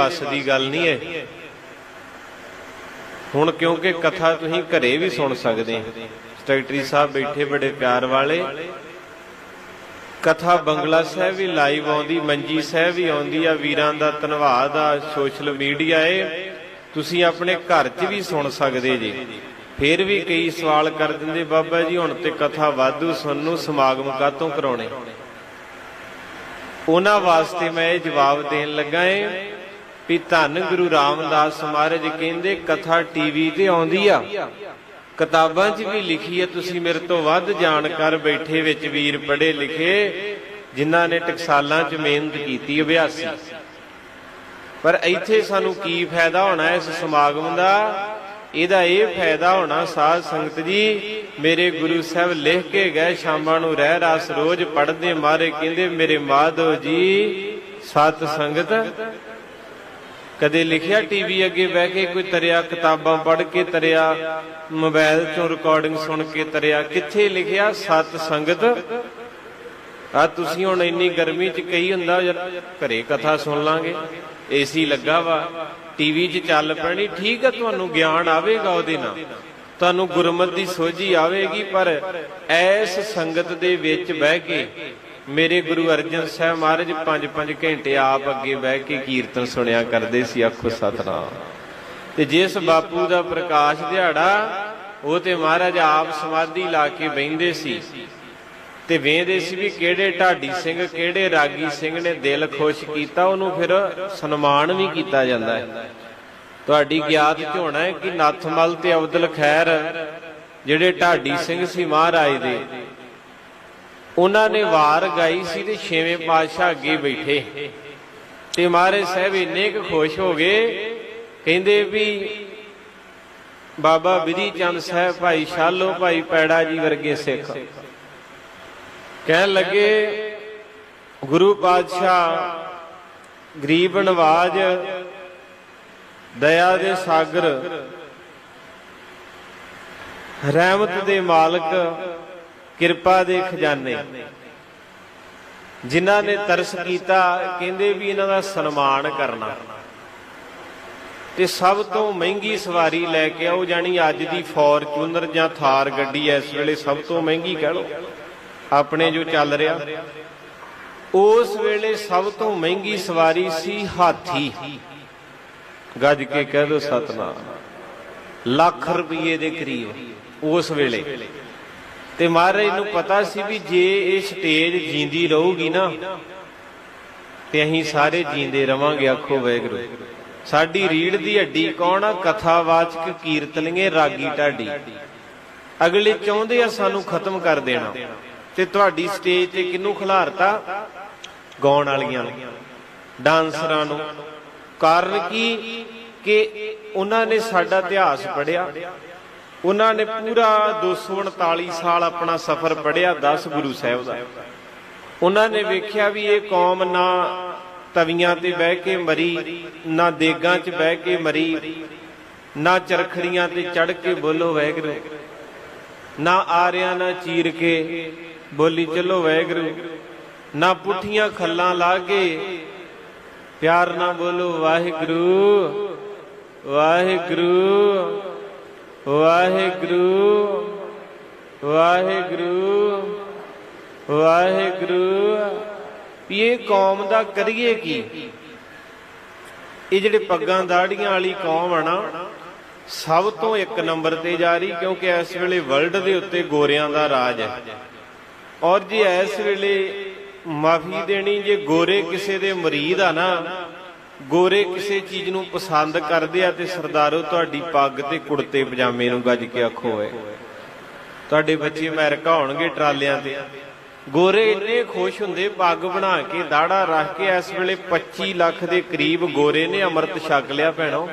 ਵੱਸ ਦੀ ਗੱਲ ਨਹੀਂ ਹੈ। ਹੁਣ ਕਿਉਂਕਿ ਕਥਾ ਤੁਸੀਂ ਘਰੇ ਵੀ ਸੁਣ ਸਕਦੇ ਸੈਕਟਰੀ ਸਾਹਿਬ ਬੈਠੇ ਬੜੇ ਪਿਆਰ ਵਾਲੇ। ਕਥਾ ਬੰਗਲਾ ਸਾਹਿਬ ਵੀ ਲਾਈਵ ਆਉਂਦੀ, ਮੰਜੀ ਸਾਹਿਬ ਵੀ ਆਉਂਦੀ ਆ, ਵੀਰਾਂ ਦਾ ਧੰਨਵਾਦ ਆ, ਸੋਸ਼ਲ ਮੀਡੀਆ ਏ। ਤੁਸੀਂ ਆਪਣੇ ਘਰ 'ਚ ਵੀ ਸੁਣ ਸਕਦੇ ਜੀ। ਫਿਰ ਵੀ ਕਈ ਸਵਾਲ ਕਰ ਦਿੰਦੇ, ਬਾਬਾ ਜੀ, ਹੁਣ ਤੇ ਕਥਾ ਵਾਧੂ ਸੁਣਨ ਸਮਾਗਮ ਕਾਤੋਂ ਕਰਾਉਣੇ? ਉਹਨਾਂ ਵਾਸਤੇ ਮੈਂ ਇਹ ਜਵਾਬ ਦੇਣ ਲੱਗਾ ਏ। ਵੀ ਧੰਨ ਗੁਰੂ ਰਾਮਦਾਸ ਮਹਾਰਾਜ ਕਹਿੰਦੇ, ਕਥਾ ਟੀਵੀ ਤੇ ਆਉਂਦੀ ਆ। ਕਿਤਾਬਾਂ 'ਚ ਵੀ ਲਿਖੀ ਆ, ਤੁਸੀਂ ਮੇਰੇ ਤੋਂ ਵੱਧ ਜਾਣਕਾਰ ਬੈਠੇ ਵਿੱਚ ਵੀਰ ਪੜ੍ਹੇ ਲਿਖੇ, ਜਿਨ੍ਹਾਂ ਨੇ ਟਕਸਾਲਾਂ 'ਚ ਮਿਹਨਤ ਕੀਤੀ, ਅਭਿਆਸੀ। ਪਰ ਇੱਥੇ ਸਾਨੂੰ ਕੀ ਫਾਇਦਾ ਹੋਣਾ ਇਸ ਸਮਾਗਮ ਦਾ? ਇਹਦਾ ਇਹ ਫਾਇਦਾ ਹੋਣਾ ਸਾਧ ਸੰਗਤ ਜੀ, ਮੇਰੇ ਗੁਰੂ ਸਾਹਿਬ ਲਿਖ ਕੇ ਗਏ, ਸ਼ਾਮਾਂ ਨੂੰ ਰਹਿ ਰਾਸ ਰੋਜ਼ ਪੜਦੇ ਮਾਰੇ ਕਹਿੰਦੇ, ਮੇਰੇ ਮਾਧੋ ਜੀ, ਸਤ ਸੰਗਤ। ਕਦੇ ਲਿਖਿਆ ਟੀਵੀ ਅੱਗੇ ਬਹਿ ਕੇ ਕੋਈ ਤਰਿਆ, ਕਿਤਾਬਾਂ ਪੜ੍ਹ ਕੇ ਤਰਿਆ ਮੋਬਾਈਲ ਚੋਂ ਰਿਕਾਰਡਿੰਗ ਸੁਣ ਕੇ ਤਰਿਆ, ਕਿੱਥੇ ਲਿਖਿਆ ਸਤ ਸੰਗਤ? ਆ ਤੁਸੀਂ ਹੁਣ ਇੰਨੀ ਗਰਮੀ 'ਚ ਕਹੀ ਹੁੰਦਾ, ਯਾਰ ਘਰੇ ਕਥਾ ਸੁਣ ਲਾਂਗੇ ਏਸੀ ਲੱਗਾ ਵਾ, ਟੀਵੀ 'ਚ ਚੱਲ ਪੈਣੀ, ਠੀਕ ਆ, ਤੁਹਾਨੂੰ ਗਿਆਨ ਆਵੇਗਾ ਉਹਦੇ ਨਾਲ। ਤੁਹਾਨੂੰ ਗੁਰਮਤ ਦੀ ਸੋਝੀ ਆਵੇਗੀ, ਪਰ ਐਸ ਸੰਗਤ ਦੇ ਵਿੱਚ ਬਹਿ ਕੇ ਮੇਰੇ ਗੁਰੂ ਅਰਜਨ ਸਾਹਿਬ ਮਹਾਰਾਜ 5-5 ਘੰਟੇ ਆਪ ਅੱਗੇ ਬਹਿ ਕੇ ਕੀਰਤਨ ਸੁਣਿਆ ਕਰਦੇ ਸੀ, ਆਖੋ ਸਤਨਾਮ। ਤੇ ਜਿਸ ਬਾਪੂ ਦਾ ਪ੍ਰਕਾਸ਼ ਦਿਹਾੜਾ, ਉਹ ਤੇ ਮਹਾਰਾਜ ਆਪ ਸਮਾਧੀ ਲਾ ਕੇ ਬੈੰਦੇ ਸੀ। ਤੇ ਵੇਂਦੇ ਸੀ ਵੀ ਕਿਹੜੇ ਢਾਡੀ ਸਿੰਘ, ਕਿਹੜੇ ਰਾਗੀ ਸਿੰਘ ਨੇ ਦਿਲ ਖੁਸ਼ ਕੀਤਾ, ਉਹਨੂੰ ਫਿਰ ਸਨਮਾਨ ਵੀ ਕੀਤਾ ਜਾਂਦਾ ਹੈ। ਤੁਹਾਡੀ ਗਿਆਤ ਚ ਹੋਣਾ ਹੈ ਕਿ ਨੱਥਮਲ ਤੇ ਅਬਦੁਲ ਖੈਰ, ਜਿਹੜੇ ਢਾਡੀ ਸਿੰਘ ਸੀ ਮਹਾਰਾਜ ਦੇ ਉਹਨਾਂ ਨੇ ਵਾਰ ਗਾਈ ਸੀ ਤੇ ਛੇਵੇਂ ਪਾਤਸ਼ਾਹ ਅੱਗੇ ਬੈਠੇ। ਤੇ ਮਹਾਰਾਜ ਸਾਹਿਬ ਇੰਨੇ ਕੁ ਖੁਸ਼ ਹੋ ਗਏ। ਕਹਿੰਦੇ ਵੀ ਬਾਬਾ ਵਿਧੀ ਚੰਦ ਸਾਹਿਬ ਭਾਈ ਸ਼ਾਲੋ ਭਾਈ ਪੈੜਾ ਜੀ ਵਰਗੇ ਸਿੱਖ। ਕਹਿਣ ਲੱਗੇ ਗੁਰੂ ਪਾਤਸ਼ਾਹ ਗਰੀਬ ਨਵਾਜ ਦਇਆ ਦੇ ਸਾਗਰ ਰਹਿਮਤ ਦੇ ਮਾਲਕ ਕਿਰਪਾ ਦੇ ਖਜ਼ਾਨੇ। ਜਿਨ੍ਹਾਂ ਨੇ ਤਰਸ ਕੀਤਾ, ਕਹਿੰਦੇ ਵੀ ਇਹਨਾਂ ਦਾ ਸਨਮਾਨ ਕਰਨਾ। ਤੇ ਸਭ ਤੋਂ ਮਹਿੰਗੀ ਸਵਾਰੀ ਲੈ ਕੇ ਆਓ ਜਾਨੀ ਅੱਜ ਦੀ ਫੋਰਚੂਨਰ ਜਾਂ ਥਾਰ ਗੱਡੀ ਇਸ ਵੇਲੇ ਸਭ ਤੋਂ ਮਹਿੰਗੀ ਕਹਿ ਲਓ। ਆਪਣੇ ਜੋ ਚੱਲ ਰਿਹਾ। ਉਸ ਵੇਲੇ ਸਭ ਤੋਂ ਮਹਿੰਗੀ ਸਵਾਰੀ ਸੀ ਹਾਥੀ। ਗੱਜ ਕੇ ਕਹਿ ਦੋ, ਸਤਨਾਮ, ਲੱਖ ਰੁਪਏ ਦੇ ਕਰੀਬ ਉਸ ਵੇਲੇ। ਤੇ ਮਹਾਰਾਜ ਨੂੰ ਪਤਾ ਸੀ ਵੀ ਜੇ ਇਹ ਸਟੇਜ ਜੀਂਦੀ ਰਹੂਗੀ ਨਾ, ਤੇ ਅਸੀਂ ਸਾਰੇ ਜੀਂਦੇ ਰਵਾਂਗੇ, ਆਖੋ ਵੈਗਰੂ ਸਾਡੀ ਰੀੜ ਦੀ ਹੱਡੀ ਕੌਣ ਆ? ਕਥਾਵਾਚਕ ਕੀਰਤਨੀਏ ਰਾਗੀ ਢਾਡੀ। ਅਗਲੇ ਚਾਹੁੰਦੇ ਆ ਸਾਨੂੰ ਖਤਮ ਕਰ ਦੇਣਾ। ਤੇ ਤੁਹਾਡੀ ਸਟੇਜ ਤੇ ਕਿਹਨੂੰ ਖਿਲਾਰਤਾ? ਗਾਉਣ ਵਾਲੀਆਂ ਨੂੰ, ਡਾਂਸਰਾਂ ਨੂੰ। ਕਾਰਨ ਕੀ? ਕਿ ਉਹਨਾਂ ਨੇ ਸਾਡਾ ਇਤਿਹਾਸ ਪੜਿਆ ਉਹਨਾਂ ਨੇ ਪੂਰਾ 239 ਸਾਲ ਆਪਣਾ ਸਫ਼ਰ ਪੜਿਆ 10 ਗੁਰੂ ਸਾਹਿਬ ਦਾ। ਉਹਨਾਂ ਨੇ ਵੇਖਿਆ ਵੀ ਇਹ ਕੌਮ ਨਾ ਤਵੀਆਂ ਤੇ ਬਹਿ ਕੇ ਮਰੀ, ਨਾ ਦੇਗਾਂ 'ਚ ਬਹਿ ਕੇ ਮਰੀ, ਨਾ ਚਰਖੜੀਆਂ ਤੇ ਚੜ ਕੇ ਬੋਲੋ ਵੈਗਰੂ ਨਾ ਆਰਿਆਂ ਨਾ ਚੀਰ ਕੇ ਬੋਲੀ ਚਲੋ ਵੈਗਰੂ ਨਾ ਪੁੱਠੀਆਂ ਖੱਲਾਂ ਲਾ ਕੇ ਪਿਆਰ ਨਾ ਬੋਲੋ ਵਾਹਿਗੁਰੂ ਵਾਹਿਗੁਰੂ। ਵਾਹਿਗੁਰੂ ਵਾਹਿਗੁਰੂ ਵਾਹਿਗੁਰੂ। ਇਹ ਕੌਮ ਦਾ ਕਰੀਏ ਕੀ? ਇਹ ਜਿਹੜੇ ਪੱਗਾਂ ਦਾੜੀਆਂ ਵਾਲੀ ਕੌਮ ਆ ਨਾ, ਸਭ ਤੋਂ ਇੱਕ ਨੰਬਰ ਤੇ ਜਾ ਰਹੀ, ਕਿਉਂਕਿ ਇਸ ਵੇਲੇ ਵਰਲਡ ਦੇ ਉੱਤੇ ਗੋਰਿਆਂ ਦਾ ਰਾਜ ਹੈ। ਔਰ ਜੇ ਇਸ ਵੇਲੇ ਮਾਫੀ ਦੇਣੀ, ਜੇ ਗੋਰੇ ਕਿਸੇ ਦੇ ਮਰੀਦ ਆ ਨਾ ਗੋਰੇ ਕਿਸੇ ਚੀਜ਼ ਨੂੰ ਪਸੰਦ ਕਰਦੇ ਆ ਤੇ ਸਰਦਾਰੋ, ਤੁਹਾਡੀ ਪੱਗ ਤੇ ਕੁੜਤੇ ਪਜਾਮੇ ਨੂੰ ਗੱਜ ਕੇ ਆਖੋ ਓਏ। ਤੁਹਾਡੇ ਬੱਚੇ ਅਮਰੀਕਾ ਹੋਣਗੇ ਟਰਾਲਿਆਂ ਤੇ। ਗੋਰੇ ਇੰਨੇ ਖੁਸ਼ ਹੁੰਦੇ, ਪੱਗ ਬਣਾ ਕੇ ਦਾੜਾ ਰੱਖ ਕੇ, ਇਸ ਵੇਲੇ 25 ਲੱਖ ਦੇ ਕਰੀਬ ਗੋਰੇ ਨੇ ਅੰਮ੍ਰਿਤ ਛਕ ਲਿਆ ਭੈਣੋ।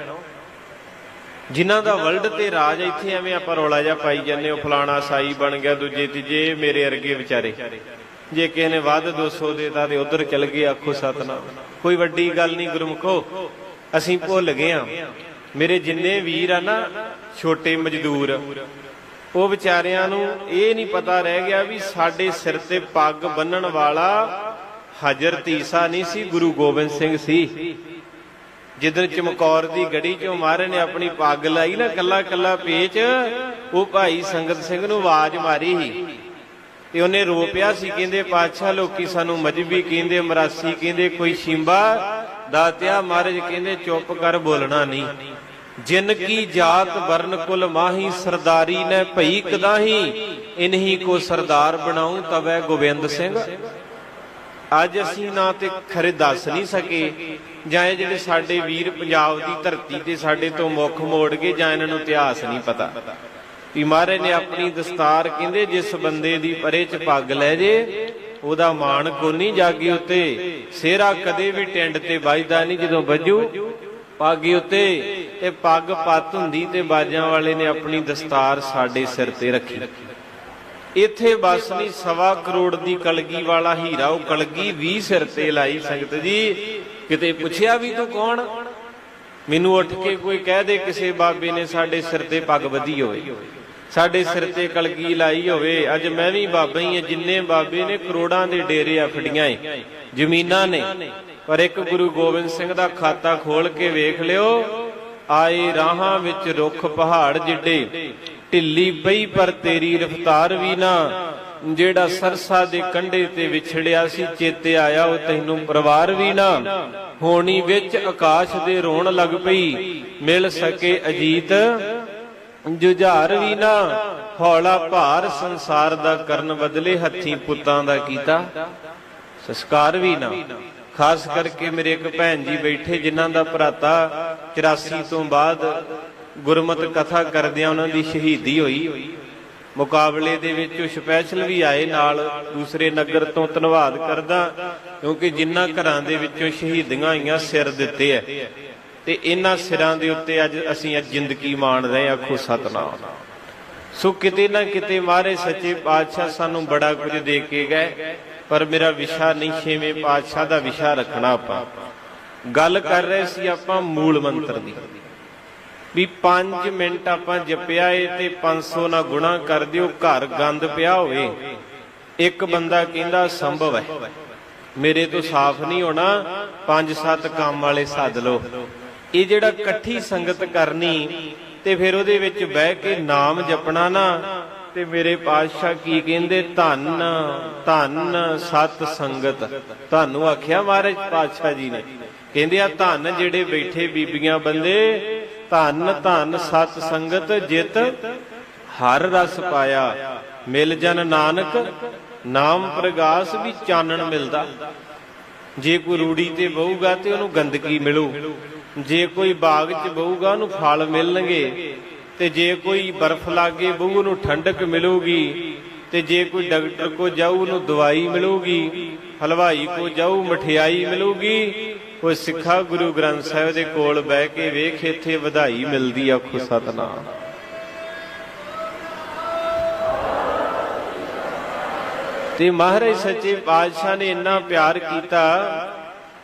ਜਿਨ੍ਹਾਂ ਦਾ ਵਰਲਡ ਤੇ ਰਾਜ ਇੱਥੇ ਐਵੇਂ ਆਪਾਂ ਰੌਲਾ ਜਿਹਾ ਪਾਈ ਜਾਂਦੇ ਉਹ ਫਲਾਣਾ ਸਾਈ ਬਣ ਗਿਆ, ਦੂਜੇ ਤੀਜੇ ਮੇਰੇ ਅਰਗੇ ਵਿਚਾਰੇ। ਜੇ ਕਿਸੇ ਨੇ ਵੱਧ 200 ਦੇਤਾ ਤੇ ਉਧਰ ਚਲ ਗਏ ਆਖੋ ਸਤਨਾਮ। ਕੋਈ ਵੱਡੀ ਗੱਲ ਨਹੀਂ ਗੁਰਮਖੋ ਅਸੀਂ ਭੁੱਲ ਗਏ ਆ ਮੇਰੇ ਜਿੰਨੇ ਵੀਰ ਆ ਨਾ, ਛੋਟੇ ਮਜ਼ਦੂਰ, ਉਹ ਵਿਚਾਰਿਆਂ ਨੂੰ ਇਹ ਨਹੀਂ ਪਤਾ ਰਹਿ ਗਿਆ ਵੀ ਸਾਡੇ ਸਿਰ ਤੇ ਪੱਗ ਬੰਨਣ ਵਾਲਾ ਹਜਰਤ ਈਸਾ ਨਹੀਂ ਸੀ, ਗੁਰੂ ਗੋਬਿੰਦ ਸਿੰਘ ਸੀ। ਜਿੱਦਣ ਚਮਕੌਰ ਦੀ ਗੜੀ ਚੋਂ ਮਹਾਰਾਜ ਨੇ ਆਪਣੀ ਪੱਗ ਲਾਈ ਨਾ ਕੱਲਾ ਕੱਲਾ ਪੇਚ, ਉਹ ਭਾਈ ਸੰਗਤ ਸਿੰਘ ਨੂੰ ਆਵਾਜ਼ ਮਾਰੀ ਸੀ। ਤੇ ਉਹਨੇ ਰੋਪਿਆ ਸੀ, ਕਹਿੰਦੇ ਪਾਤਸ਼ਾਹ ਲੋਕੀ ਸਾਨੂੰ ਮਜਬੀ ਕਹਿੰਦੇ, ਮਰਾਸੀ ਕਹਿੰਦੇ, ਕੋਈ ਸ਼ਿੰਬਾ ਦਾਤਿਆ ਮਹਾਰਾਜ ਕਹਿੰਦੇ, ਚੁੱਪ ਕਰ ਬੋਲਣਾ ਨਹੀਂ। ਜਿਨ ਕੀ ਜਾਤ ਵਰਨ ਕੁਲ ਮਾਹੀ, ਸਰਦਾਰੀ ਨੇ ਭਈ ਕਦਾਹੀ, ਇਨਹੀ ਕੋ ਸਰਦਾਰ ਬਣਾਉ ਤਵੈ ਗੋਬਿੰਦ ਸਿੰਘ। ਅੱਜ ਅਸੀਂ ਨਾ ਤੇ ਖਰੇ ਦੱਸ ਨਹੀਂ ਸਕੇ, ਜਾਂ ਇਹ ਜਿਹੜੇ ਸਾਡੇ ਵੀਰ ਪੰਜਾਬ ਦੀ ਧਰਤੀ ਤੇ ਸਾਡੇ ਤੋਂ ਮੁੱਖ ਮੋੜ ਗਏ, ਜਾਂ ਇਹਨਾਂ ਨੂੰ ਇਤਿਹਾਸ ਨਹੀਂ ਪਤਾ। ਵੀ ਮਹਾਰਾਜ ਨੇ ਆਪਣੀ ਦਸਤਾਰ ਕਹਿੰਦੇ ਜਿਸ ਬੰਦੇ ਦੀ ਪਰੇ ਚ ਪੱਗ ਲੈ ਜੇ, ਉਹਦਾ ਮਾਣ ਕੋਨੀ ਜਾਗੀ ਉੱਤੇ। ਸਿਹਰਾ ਕਦੇ ਵੀ ਟਿੰਡ ਤੇ ਵੱਜਦਾ ਨਹੀਂ ਜਦੋਂ ਵੱਜੂ। ਪੱਗ ਉੱਤੇ ਤੇ ਪੱਗ ਪੱਤ ਹੁੰਦੀ ਤੇ ਬਾਜਾਂ ਵਾਲੇ ਨੇ ਆਪਣੀ ਦਸਤਾਰ ਸਾਡੇ ਸਿਰ ਤੇ ਰੱਖੀ। ਇੱਥੇ ਬਸ ਨਹੀਂ, ਸਵਾ ਕਰੋੜ ਦੀ ਕਲਗੀ ਵਾਲਾ ਹੀਰਾ ਉਹ ਕਲਗੀ 20 ਸਿਰ ਤੇ ਲਾਈ ਸੰਗਤ ਜੀ। ਕਿਤੇ ਪੁੱਛਿਆ ਵੀ ਤੂੰ ਕੌਣ? ਮੈਨੂੰ ਉੱਠ ਕੇ ਕੋਈ ਕਹਿ ਦੇ, ਕਿਸੇ ਬਾਬੇ ਨੇ ਸਾਡੇ ਸਿਰ ਤੇ ਪੱਗ ਵਧੀ ਹੋਵੇ। ਸਾਡੇ ਸਿਰ ਤੇ ਕਲਗੀ ਲਾਈ ਹੋਵੇ, ਅੱਜ ਮੈਂ ਵੀ ਬਾਬਾ ਹੀ ਆ ਜਿੰਨੇ ਬਾਬੇ ਨੇ ਕਰੋੜਾਂ ਦੇ ਡੇਰੇ ਆ ਫੜੀਆਂ ਏ, ਜ਼ਮੀਨਾਂ ਨੇ। ਪਰ ਇੱਕ ਗੁਰੂ ਗੋਬਿੰਦ ਸਿੰਘ ਦਾ ਖਾਤਾ ਖੋਲ ਕੇ ਵੇਖ ਲਿਓ, ਆਏ ਰਾਹਾਂ ਵਿੱਚ ਰੁੱਖ ਪਹਾੜ ਜਿੱਡੇ, ਢਿੱਲੀ ਪਈ ਪਰ ਤੇਰੀ ਰਫਤਾਰ ਵੀ ਨਾ, ਜਿਹੜਾ ਸਰਸਾ ਦੇ ਕੰਢੇ ਤੇ ਵਿਛੜਿਆ ਸੀ, ਚੇਤੇ ਆਇਆ ਉਹ ਤੈਨੂੰ ਪਰਿਵਾਰ ਵੀ ਨਾ। ਹੋਣੀ ਵਿੱਚ ਆਕਾਸ਼ ਦੇ ਰੋਣ ਲੱਗ ਪਈ, ਮਿਲ ਸਕੇ ਅਜੀਤ ਜੁਝਾਰ ਵੀ ਨਾ, ਹੌਲਾ ਭਾਰ ਸੰਸਾਰ ਦਾ ਕਰਨ ਬਦਲੇ ਹੱਥੀ ਪੁੱਤਾਂ ਦਾ ਕੀਤਾ। ਸੰਸਕਾਰ ਵੀ ਨਾ, ਖਾਸ ਕਰਕੇ ਮੇਰੇ ਇੱਕ ਭੈਣ ਜੀ ਬੈਠੇ, ਜਿਨ੍ਹਾਂ ਦਾ ਭਰਾਤਾ 84 ਤੋਂ ਬਾਅਦ ਗੁਰਮਤ ਕਥਾ ਕਰਦਿਆਂ ਉਹਨਾਂ ਦੀ ਸ਼ਹੀਦੀ ਹੋਈ। ਮੁਕਾਬਲੇ ਦੇ ਵਿੱਚ ਸਪੈਸ਼ਲ ਵੀ ਆਏ ਨਾਲ, ਦੂਸਰੇ ਨਗਰ ਤੋਂ ਧੰਨਵਾਦ ਕਰਦਾ, ਕਿਉਂਕਿ ਜਿਨ੍ਹਾਂ ਘਰਾਂ ਦੇ ਵਿੱਚੋਂ ਸ਼ਹੀਦੀਆਂ ਆਈਆਂ ਸਿਰ ਦਿੱਤੇ ਐ ਤੇ ਇਹਨਾਂ ਸਿਰਾਂ ਦੇ ਉੱਤੇ ਅੱਜ ਅਸੀਂ ਅੱਜ ਜ਼ਿੰਦਗੀ ਮਾਣ ਰਹੇ ਆਖੋ ਸਤਨਾਮ। ਸੋ ਕਿਤੇ ਨਾ ਕਿਤੇ ਮਾਰੇ ਸੱਚੇ ਪਾਤਸ਼ਾਹ ਸਾਨੂੰ ਬੜਾ ਕੁਝ ਦੇ ਕੇ ਗਏ, ਪਰ ਮੇਰਾ ਵਿਸ਼ਾ ਨਹੀਂ ਛੇਵੇਂ ਪਾਤਸ਼ਾਹ ਦਾ ਵਿਸ਼ਾ ਰੱਖਣਾ ਆਪਾਂ। ਗੱਲ ਕਰ ਰਹੇ ਸੀ ਆਪਾਂ ਮੂਲ ਮੰਤਰ ਦੀ। ਵੀ 5 ਮਿੰਟ ਆਪਾਂ ਜਪਿਆ ਏ ਤੇ 500 ਨਾਲ ਗੁਣਾ ਕਰ ਦਿਓ, ਘਰ ਗੰਦ ਪਿਆ ਹੋਵੇ। ਇੱਕ ਬੰਦਾ ਕਹਿੰਦਾ, ਸੰਭਵ ਹੈ। ਮੇਰੇ ਤੋਂ ਸਾਫ਼ ਨਹੀਂ ਹੋਣਾ, ਪੰਜ ਸੱਤ ਕੰਮ ਵਾਲੇ ਸੱਦ ਲਓ। ਇਹ ਜਿਹੜਾ ਇਕੱਠੀ ਸੰਗਤ ਕਰਨੀ ਤੇ ਫਿਰ ਉਹਦੇ ਵਿੱਚ ਬਹਿ ਕੇ ਨਾਮ ਜਪਣਾ ਨਾ, ਤੇ ਮੇਰੇ ਪਾਤਸ਼ਾਹ ਕੀ ਕਹਿੰਦੇ, ਧੰਨ ਧੰਨ ਸਤ ਸੰਗਤ। ਤੁਹਾਨੂੰ ਆਖਿਆ ਮਹਾਰਾਜ ਪਾਤਸ਼ਾਹ ਜੀ ਨੇ। ਕਹਿੰਦੇ ਆ, ਧੰਨ ਜਿਹੜੇ ਬੈਠੇ ਬੀਬੀਆਂ ਬੰਦੇ, ਧੰਨ ਧੰਨ ਸਤ ਸੰਗਤ ਜਿਤ ਹਰ ਰਸ ਪਾਇਆ। ਮਿਲ ਜਨ ਨਾਨਕ, ਨਾਮ ਪ੍ਰਗਾਸ ਵੀ ਚਾਨਣ ਮਿਲਦਾ। ਜੇ ਕੋਈ ਰੂੜੀ ਤੇ ਬਹੂਗਾ ਤੇ ਉਹਨੂੰ ਗੰਦਗੀ ਮਿਲੂ। ਜੇ ਕੋਈ ਬਾਗ 'ਚ ਬਹੂਗਾ ਉਹਨੂੰ ਫਲ ਮਿਲਣਗੇ ਤੇ ਜੇ ਕੋਈ ਬਰਫ਼ ਲਾਗੇ ਬਹੂ ਨੂੰ ਠੰਡਕ ਮਿਲੂਗੀ ਤੇ ਜੇ ਕੋਈ ਡਾਕਟਰ ਕੋ ਜਾਊ ਉਹਨੂੰ ਦਵਾਈ ਮਿਲੂਗੀ, ਹਲਵਾਈ ਕੋ ਜਾਊ ਮਠਿਆਈ ਮਿਲੂਗੀ ਕੋਈ ਸਿੱਖਾ ਗੁਰੂ ਗ੍ਰੰਥ ਸਾਹਿਬ ਦੇ ਕੋਲ ਬਹਿ ਕੇ ਵੇਖ ਇੱਥੇ ਵਧਾਈ ਮਿਲਦੀ ਆਖੋ ਸਤਨਾਮ। ਤੇ ਮਹਾਰਾਜ ਸੱਚੇ ਪਾਤਸ਼ਾਹ ਨੇ ਇੰਨਾ ਪਿਆਰ ਕੀਤਾ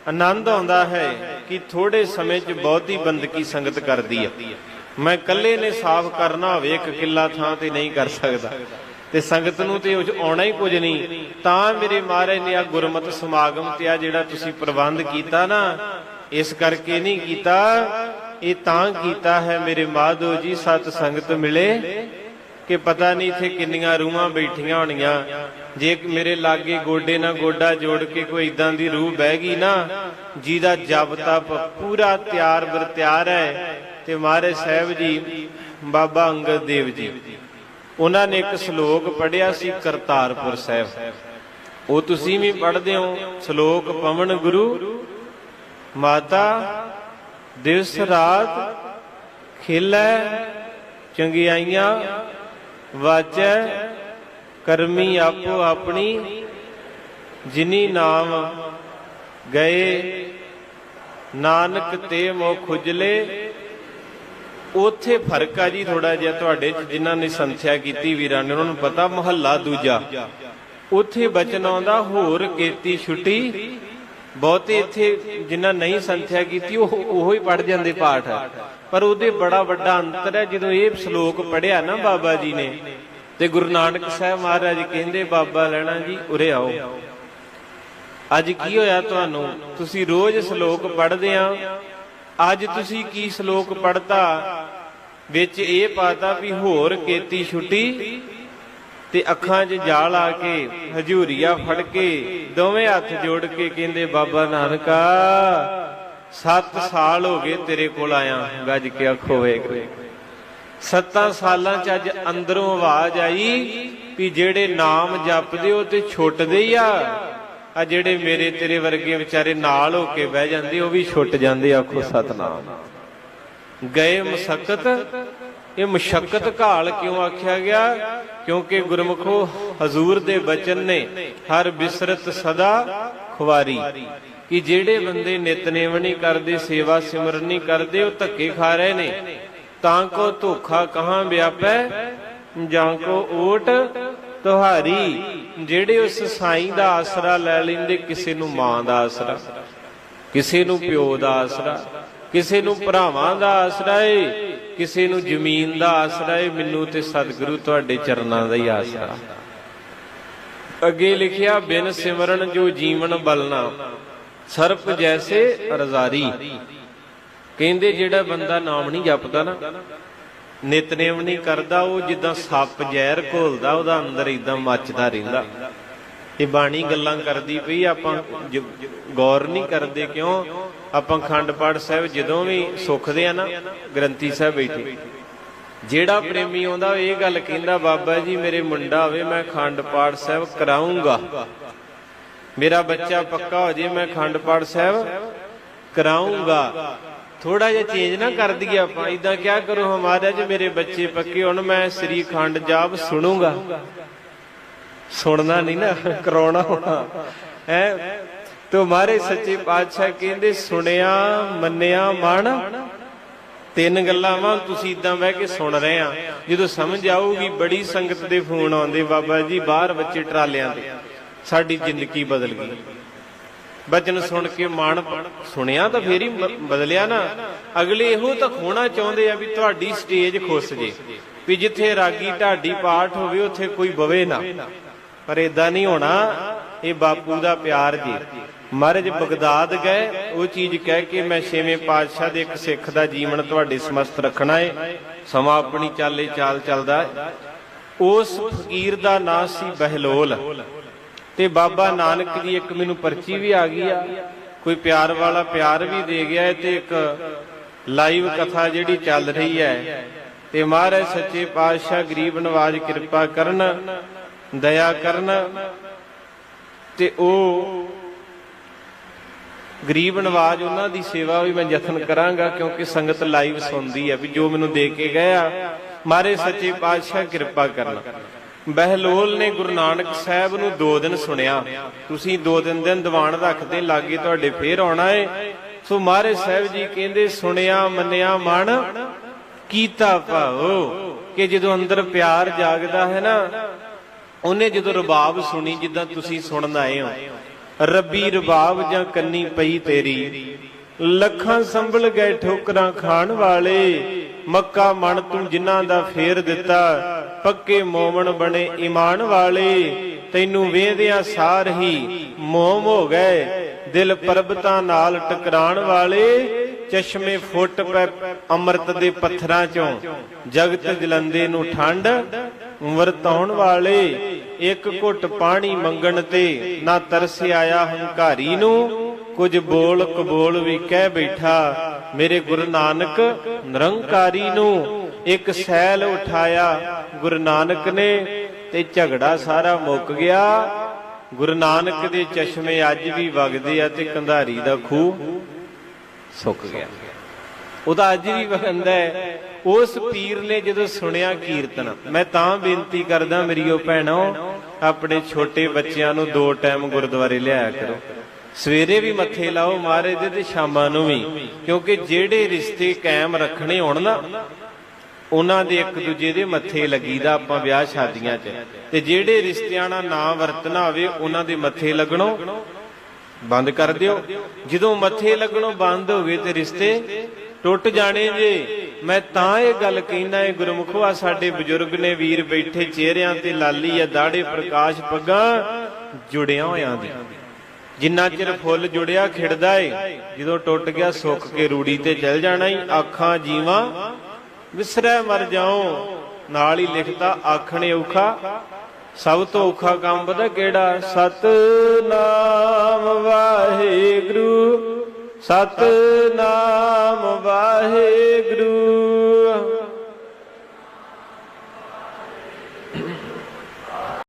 ਆਨੰਦ ਆਉਂਦਾ ਹੈ ਕਿ ਥੋੜੇ ਸਮੇਂ 'ਚ ਬਹੁਤੀ ਬੰਦਗੀ ਸੰਗਤ ਕਰਦੀ ਹੈ ਮੈਂ ਇਕੱਲੇ ਨੇ ਸਾਫ਼ ਕਰਨਾ ਹੋਵੇ, ਇੱਕ ਕਿੱਲਾ ਥਾਂ ਤੇ ਨਹੀਂ ਕਰ ਸਕਦਾ। ਤੇ ਸੰਗਤ ਨੂੰ ਤੇ ਉਹ ਆਉਣਾ ਹੀ ਕੁਝ ਨਹੀਂ। ਤਾਂ ਮੇਰੇ ਮਹਾਰਾਜ ਨੇ ਆ ਗੁਰਮਤ ਸਮਾਗਮ ਤੇ ਆ ਜਿਹੜਾ ਤੁਸੀਂ ਪ੍ਰਬੰਧ ਕੀਤਾ ਨਾ, ਇਸ ਕਰਕੇ ਨਹੀਂ ਕੀਤਾ। ਇਹ ਤਾਂ ਕੀਤਾ ਹੈ ਮੇਰੇ ਮਾਧੋ ਜੀ, ਸਤ ਸੰਗਤ ਮਿਲੇ। ਕਿ ਪਤਾ ਨਹੀਂ ਇੱਥੇ ਕਿੰਨੀਆਂ ਰੂਹਾਂ ਬੈਠੀਆਂ ਹੋਣੀਆਂ। ਜੇ ਮੇਰੇ ਲਾਗੇ ਗੋਡੇ ਨਾਲ ਗੋਡਾ ਜੋੜ ਕੇ ਕੋਈ ਇਦਾਂ ਦੀ ਰੂਹ ਬਹਿ ਗਈ ਨਾ, ਜਿਹਦਾ ਜਪ ਤਪ ਪੂਰਾ ਤਿਆਰ ਬਰ ਤਿਆਰ ਹੈ, ਤੇ ਮਹਾਰਾਜ ਸਾਹਿਬ ਜੀ, ਬਾਬਾ ਅੰਗਦ ਦੇਵ ਜੀ। ਉਹਨਾਂ ਨੇ ਇੱਕ ਸ਼ਲੋਕ ਪੜਿਆ ਸੀ ਕਰਤਾਰਪੁਰ ਸਾਹਿਬ। ਉਹ ਤੁਸੀਂ ਵੀ ਪੜ੍ਹਦੇ ਹੋ, ਸ਼ਲੋਕ ਪਵਨ ਗੁਰੂ, ਮਾਤਾ, ਦਿਵਸ ਰਾਤ ਖੇਲੇ ਚੰਗਿਆਈਆਂ ਵਾਚੈ ਕਰਮੀ ਆਪੋ ਆਪਣੀ, ਜਿਨੀ ਨਾਮ ਗਏ, ਨਾਨਕ ਤੇ ਮੋ ਖੁਜਲੇ। ਉਥੇ ਫ਼ਰਕ ਆ ਜੀ ਥੋੜਾ ਜਿਹਾ ਤੁਹਾਡੇ ਚ, ਜਿਨ੍ਹਾਂ ਨੇ ਸੰਥਿਆ ਕੀਤੀ ਵੀਰਾਂ ਨੇ, ਉਹਨਾਂ ਨੂੰ ਪਤਾ ਮਹੱਲਾ ਦੂਜਾ। ਉਥੇ ਬਚਨ ਆਉਂਦਾ, ਹੋਰ ਕੀਤੀ ਛੁੱਟੀ। ਬਹੁਤੇ ਇੱਥੇ ਜਿਨ੍ਹਾਂ ਨਹੀਂ ਸੰਥਿਆ ਕੀਤੀ, ਉਹ ਉਹੋ ਹੀ ਪੜ ਜਾਂਦੇ ਪਾਠ ਪਰ ਉਹਦੇ ਬੜਾ ਵੱਡਾ ਅੰਤਰ ਹੈ, ਜਦੋਂ ਇਹ ਸ਼ਲੋਕ ਪੜਿਆ ਨਾ ਬਾਬਾ ਜੀ ਨੇ, ਤੇ ਗੁਰੂ ਨਾਨਕ ਸਾਹਿਬ ਮਹਾਰਾਜ ਕਹਿੰਦੇ, ਬਾਬਾ ਲੈਣਾ ਜੀ, ਉਰੇ ਆਓ। ਅੱਜ ਕੀ ਹੋਇਆ ਤੁਹਾਨੂੰ? ਤੁਸੀਂ ਰੋਜ਼ ਸ਼ਲੋਕ ਪੜਦੇ ਆ। ਅੱਜ ਤੁਸੀਂ ਕੀ ਸ਼ਲੋਕ ਪੜਤਾ ਵਿੱਚ ਇਹ ਪਾਤਾ ਵੀ ਹੋਰ ਕੀਤੀ ਛੁੱਟੀ ਤੇ ਅੱਖਾਂ 'ਚ ਜਾਲ ਆ ਕੇ, ਹਜੂਰੀਆ ਫੜ ਕੇ, ਦੋਵੇਂ ਹੱਥ ਜੋੜ ਕੇ ਕਹਿੰਦੇ, ਬਾਬਾ ਨਾਨਕਾ 7 ਸਾਲ ਹੋ ਗਏ ਤੇਰੇ ਕੋਲ ਆਇਆ, ਗੱਜ ਕੇ ਆਖੋ ਵੇਖ ਸੱਤਾਂ ਸਾਲਾਂ 'ਚ ਅੱਜ ਅੰਦਰੋਂ ਆਵਾਜ਼ ਆਈ ਵੀ ਜਿਹੜੇ ਨਾਮ ਜਪਦੇ ਉਹ ਤੇ ਛੁੱਟਦੇ ਹੀ ਆ। ਆ ਜਿਹੜੇ ਮੇਰੇ ਤੇਰੇ ਵਰਗੇ ਵਿਚਾਰੇ ਨਾਲ ਹੋ ਕੇ ਬਹਿ ਜਾਂਦੇ, ਉਹ ਵੀ ਛੁੱਟ ਜਾਂਦੇ ਆਖੋ ਸਤਨਾਮ। ਗਏ ਮਸਕਤ ਇਹ ਮੁਸ਼ਕਤ ਘਾਲ ਕਿਉਂ ਆਖਿਆ ਗਿਆ? ਕਿਉਂਕਿ ਗੁਰਮੁਖੋ ਹਜ਼ੂਰ ਦੇ ਬਚਨ ਨੇ ਹਰ ਬਿਸਰਤ ਸਦਾ ਖੁਵਾਰੀ। ਕਿ ਜਿਹੜੇ ਬੰਦੇ ਨਿਤਨੇਮ ਨਹੀਂ ਕਰਦੇ, ਸੇਵਾ ਸਿਮਰਨ ਨਹੀਂ ਕਰਦੇ, ਉਹ ਧੱਕੇ ਖਾ ਰਹੇ ਨੇ, ਤਾਂ ਕੋ ਧੋਖਾ ਕਹਾਂ ਵਿਆਪੈ? ਜਾਂ ਕੋ ਓਟ ਤੁਹਾਰੀ? ਜਿਹੜੇ ਉਸ ਸਾਈਂ ਦਾ ਆਸਰਾ ਲੈ ਲੈਂਦੇ, ਕਿਸੇ ਨੂੰ ਮਾਂ ਦਾ ਆਸਰਾ, ਕਿਸੇ ਨੂੰ ਪਿਓ ਦਾ ਆਸਰਾ, ਕਿਸੇ ਨੂੰ ਭਰਾਵਾਂ ਦਾ ਆਸਰਾ ਏ। ਕਿਸੇ ਨੂੰ ਜ਼ਮੀਨ ਦਾ ਆਸਰਾ ਏ ਮੈਨੂੰ ਤੇ ਸਤਿਗੁਰੂ ਤੁਹਾਡੇ ਚਰਨਾਂ ਦਾ ਹੀ ਆਸਰਾ। ਅੱਗੇ ਲਿਖਿਆ, ਬਿਨ ਸਿਮਰਨ ਜੋ ਜੀਵਨ ਬਲਨਾ ਸਰਪ ਜੈਸੇ ਰਜ਼ਾਰੀ ਕਹਿੰਦੇ ਜਿਹੜਾ ਬੰਦਾ ਨਾਮ ਨਹੀਂ ਜਪਦਾ ਨਾ, ਨਿਤਨੇਮ ਨਹੀਂ ਕਰਦਾ, ਉਹ ਜਿੱਦਾਂ ਸੱਪ ਜ਼ਹਿਰ ਘੋਲਦਾ, ਉਹਦਾ ਅੰਦਰ ਇਦਾਂ ਮੱਚਦਾ ਰਹਿੰਦਾ। ਇਹ ਬਾਣੀ ਗੱਲਾਂ ਕਰਦੀ ਪਈ, ਆਪਾਂ ਗੌਰ ਨਹੀਂ ਕਰਦੇ ਕਿਉਂ? ਆਪਾਂ ਖੰਡ ਪਾਠ ਸਾਹਿਬ ਜਦੋਂ ਵੀ ਸੁਖਦੇ ਆ ਨਾ, ਗ੍ਰੰਥੀ ਸਾਹਿਬ ਬੈਠੇ। ਜਿਹੜਾ ਪ੍ਰੇਮੀ ਆਉਂਦਾ, ਇਹ ਗੱਲ ਕਹਿੰਦਾ, ਬਾਬਾ ਜੀ, ਮੇਰੇ ਮੁੰਡਾ ਹੋਵੇ ਮੈਂ ਖੰਡ ਪਾਠ ਸਾਹਿਬ ਕਰਾਉਂਗਾ ਮੇਰਾ ਬੱਚਾ ਪੱਕਾ ਹੋ ਜੇ, ਮੈਂ ਖੰਡ ਪਾਠ ਸਾਹਿਬ ਕਰਾਉਂਗਾ ਥੋੜਾ ਜਿਹਾ ਚੇਂਜ ਨਾ ਕਰ ਦਈਏ ਆਪਾਂ। ਇਦਾਂ ਕਿਆ ਕਰੋ ਹਮਾਰਾ ਜੀ ਮੇਰੇ ਬੱਚੇ ਪੱਕੇ ਹੁਣ, ਮੈਂ ਸ੍ਰੀ ਖੰਡ ਜਾਪ ਸੁਣੂਗਾ। ਸੁਣਨਾ ਨਹੀਂ ਨਾ, ਕਰਾਉਣਾ ਹੈ? ਤੁਹਾਰੇ ਸੱਚੇ ਪਾਤਸ਼ਾਹ ਕਹਿੰਦੇ, ਸੁਣਿਆ, ਮੰਨਿਆ ਮਨ ਤਿੰਨ ਗੱਲਾਂ ਵਾਂ, ਤੁਸੀਂ ਇਦਾਂ ਬਹਿ ਕੇ ਸੁਣ ਰਹੇ ਆ। ਜਦੋਂ ਸਮਝ ਆਊਗੀ, ਬੜੀ ਸੰਗਤ ਦੇ ਫੋਨ ਆਉਂਦੇ, ਬਾਬਾ ਜੀ, ਬਾਹਰ ਬੱਚੇ ਟਰਾਲਿਆਂ ਦੇ। ਸਾਡੀ ਜ਼ਿੰਦਗੀ ਬਦਲ ਗਈ। ਬਚਨ ਸੁਣ ਕੇ ਮਨ ਸੁਣਿਆ ਤਾਂ ਫੇਰ ਹੀ ਬਦਲਿਆ ਨਾ। ਅਗਲੇ ਇਹੋ ਤਾਂ ਖੋਣਾ ਚਾਹੁੰਦੇ ਆ ਵੀ ਤੁਹਾਡੀ ਸਟੇਜ ਖੁੱਸ ਜੇ। ਵੀ ਜਿੱਥੇ ਰਾਗੀ ਢਾਡੀ ਪਾਠ ਹੋਵੇ, ਉੱਥੇ ਕੋਈ ਬਵੇ ਨਾ। ਪਰ ਇਦਾਂ ਨਹੀਂ ਹੋਣਾ। ਇਹ ਬਾਪੂ ਦਾ ਪਿਆਰ ਜੀ। ਮਹਾਰਾਜ ਬਗਦਾਦ ਗਏ, ਉਹ ਚੀਜ਼ ਕਹਿ ਕੇ ਮੈਂ ਛੇਵੇਂ ਪਾਤਸ਼ਾਹ ਦੇ ਇੱਕ ਸਿੱਖ ਦਾ ਜੀਵਨ ਤੁਹਾਡੇ ਸਮਸਤ ਰੱਖਣਾ ਏ। ਸਮਾਂ ਆਪਣੀ ਚਾਲੇ ਚਾਲ ਚੱਲਦਾ ਉਸ ਫਕੀਰ ਦਾ ਨਾਂ ਸੀ ਬਹਿਲੋਲ। ਤੇ ਬਾਬਾ ਨਾਨਕ ਦੀ ਇੱਕ ਮੈਨੂੰ ਪਰਚੀ ਵੀ ਆ ਗਈ ਆ। ਕੋਈ ਪਿਆਰ ਵਾਲਾ ਪਿਆਰ ਵੀ ਦੇ ਗਿਆ ਤੇ ਇੱਕ ਲਾਈਵ ਕਥਾ ਜਿਹੜੀ ਚੱਲ ਰਹੀ ਹੈ ਤੇ ਮਹਾਰਾਜ ਸੱਚੇ ਪਾਤਸ਼ਾਹ ਗਰੀਬ ਨਵਾਜ ਕਿਰਪਾ ਕਰਨ, ਦਇਆ ਕਰਨ ਤੇ ਉਹ ਗਰੀਬ ਨਵਾਜ ਉਹਨਾਂ ਦੀ ਸੇਵਾ ਵੀ ਮੈਂ ਯਤਨ ਕਰਾਂਗਾ, ਕਿਉਂਕਿ ਸੰਗਤ ਲਾਈਵ ਸੁਣਦੀ ਹੈ ਵੀ ਜੋ ਮੈਨੂੰ ਦੇ ਕੇ ਗਏ ਆ, ਮਾਰੇ ਸੱਚੇ ਪਾਤਸ਼ਾਹ ਕਿਰਪਾ ਕਰਨਾ। ਬਹਿਲੋਲ ਨੇ ਗੁਰੂ ਨਾਨਕ ਸਾਹਿਬ ਨੂੰ ਦੋ ਦਿਨ ਸੁਣਿਆ। ਤੁਸੀਂ ਦੋ ਦਿਨ ਦਿਨ ਦੀਵਾਨ ਰੱਖਦੇ, ਲਾਗੇ ਤੁਹਾਡੇ ਫੇਰ ਆਉਣਾ ਏ। ਸੋ ਮਾਰੇ ਸਾਹਿਬ ਜੀ ਕਹਿੰਦੇ, ਸੁਣਿਆ, ਮੰਨਿਆ ਮਨ ਕੀਤਾ ਭਾਉ ਕਿ ਜਦੋਂ ਅੰਦਰ ਪਿਆਰ ਜਾਗਦਾ ਹੈ ਨਾ, ਉਹਨੇ ਜਦੋਂ ਰਬਾਬ ਸੁਣੀ, ਜਿੱਦਾਂ ਤੁਸੀਂ ਸੁਣਨ ਆਏ ਹੋ। ਰੱਬੀ ਰਬਾਬ ਜਾਂ ਕੰਨੀ ਪਈ ਤੇਰੀ। ਲੱਖਾਂ ਸੰਭਲ ਗਏ ਠੋਕਰਾਂ ਖਾਣ ਵਾਲੇ। ਮੱਕਾ ਮਣ ਤੂੰ ਜਿਨ੍ਹਾਂ ਦਾ ਫੇਰ ਦਿੱਤਾ। ਪੱਕੇ ਮੋਮਣ ਬਣੇ ਈਮਾਨ ਵਾਲੇ। ਤੈਨੂੰ ਵੇਖਦਿਆਂ ਸਾਰ ਹੀ ਮੋਮ ਹੋ ਗਏ। ਦਿਲ ਪਰਬਤਾਂ ਨਾਲ ਟਕਰਾਣ ਵਾਲੇ। ਚਸ਼ਮੇ ਫੁੱਟ ਪੈ ਅੰਮ੍ਰਿਤ ਦੇ ਪੱਥਰਾਂ ਚੋਂ। ਜਗਤ ਜਲੰਦੇ ਨੂੰ ਠੰਡ ਵਰਤਾਉਣ ਵਾਲੇ। ਇੱਕ ਘੁੱਟ ਪਾਣੀ ਮੰਗਣ ਤੇ ਨਾ ਤਰਸ ਆਇਆ ਹੰਕਾਰੀ ਨੂੰ। ਕੁਝ ਬੋਲ ਕਬੋਲ ਵੀ ਕਹਿ ਬੈਠਾ, ਮੇਰੇ ਗੁਰੂ ਨਾਨਕ, ਨਿਰੰਕਾਰੀ ਨੂੰ। ਇੱਕ ਸੈਲ ਉਠਾਇਆ, ਗੁਰੂ ਨਾਨਕ ਨੇ ਤੇ ਝਗੜਾ ਸਾਰਾ ਮੁੱਕ ਗਿਆ। ਗੁਰੂ ਨਾਨਕ ਦੇ ਚਸ਼ਮੇ ਅੱਜ ਵੀ ਵਗਦੇ ਆ ਤੇ ਕੰਧਾਰੀ ਦਾ ਖੂਹ। ਸੁੱਕ ਗਿਆ। ਉਹਦਾ ਅੱਜ ਵੀ ਵਗੰਦਾ ਹੈ। ਉਸ ਪੀਰ ਨੇ ਜਦੋਂ ਸੁਣਿਆ ਕੀਰਤਨ, ਮੈਂ ਤਾਂ ਬੇਨਤੀ ਕਰਦਾ ਮੇਰੀਓ ਭੈਣੋ, ਆਪਣੇ ਛੋਟੇ ਬੱਚਿਆਂ ਨੂੰ ਦੋ ਟਾਈਮ ਗੁਰਦੁਆਰੇ ਲਿਆਇਆ ਕਰੋ। ਸਵੇਰੇ ਵੀ ਮੱਥੇ ਲਾਓ ਮਹਾਰਾਜ ਦੇ ਤੇ ਸ਼ਾਮਾਂ ਨੂੰ ਵੀ, ਕਿਉਂਕਿ ਜਿਹੜੇ ਰਿਸ਼ਤੇ ਕਾਇਮ ਰੱਖਣੇ ਹੋਣ ਨਾ, ਉਹਨਾਂ ਦੇ ਇੱਕ ਦੂਜੇ ਦੇ ਮੱਥੇ ਲੱਗੀਦਾ ਆਪਾਂ ਵਿਆਹ ਸ਼ਾਦੀਆਂ 'ਚ। ਤੇ ਜਿਹੜੇ ਰਿਸ਼ਤਿਆਂ ਨਾਲ ਨਾ ਵਰਤਣਾ ਹੋਵੇ, ਉਹਨਾਂ ਦੇ ਮੱਥੇ ਲੱਗਣੋ। ਬੰਦ ਕਰ ਦਿਓ। ਜਦੋਂ ਮੱਥੇ ਲੱਗਣੋਂ ਬੰਦ ਹੋ ਗਏ ਤੇ ਰਿਸ਼ਤੇ ਟੁੱਟ ਜਾਣੇ ਜੇ, ਮੈਂ ਤਾਂ ਇਹ ਗੱਲ ਕਹਿਣਾ ਹੈ ਗੁਰਮੁਖਵਾ ਸਾਡੇ ਬਜ਼ੁਰਗ ਨੇ ਵੀਰ ਬੈਠੇ ਚਿਹਰਿਆਂ ਤੇ ਲਾਲੀ ਆ ਦਾੜੇ ਪ੍ਰਕਾਸ਼ ਪੱਗਾਂ ਜੁੜਿਆ ਹੋਇਆ ਦੇ। ਜਿੰਨਾ ਚਿਰ ਫੁੱਲ ਜੁੜਿਆ ਖਿੜਦਾ ਏ, ਜਦੋਂ ਟੁੱਟ ਗਿਆ ਸੁੱਕ ਕੇ ਰੂੜੀ ਤੇ ਚਲ ਜਾਣਾ ਹੀ ਆਖਾਂ ਜੀਵਾਂ, ਵਿਸਰੈ ਮਰ ਜਾਉ, ਨਾਲ ਹੀ ਲਿਖਦਾ ਆਖਣੇ ਔਖਾ ਸਭ ਤੋਂ ਔਖਾ ਕੰਮ ਪਤਾ ਕਿਹੜਾ? ਸਤਨਾਮ ਵਾਹਿਗੁਰੂ। ਸਤਨਾਮ ਵਾਹਿਗੁਰੂ।